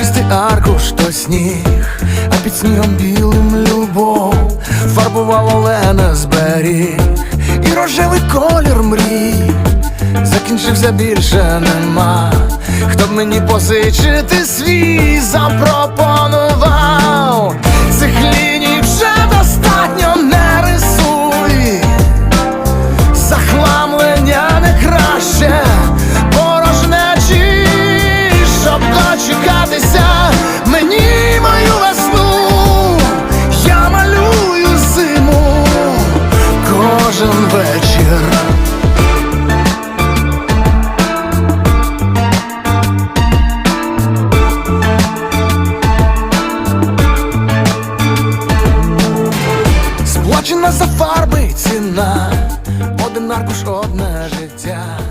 чистий аркуш, то сніг, а під снігом білим любов фарбував Олена зберіг, і рожевий колір мрій закінчився більше нема. Хто б мені позичити свій запропонував? сезон. Сплачена за фарби ціна, один аркуш одне життя.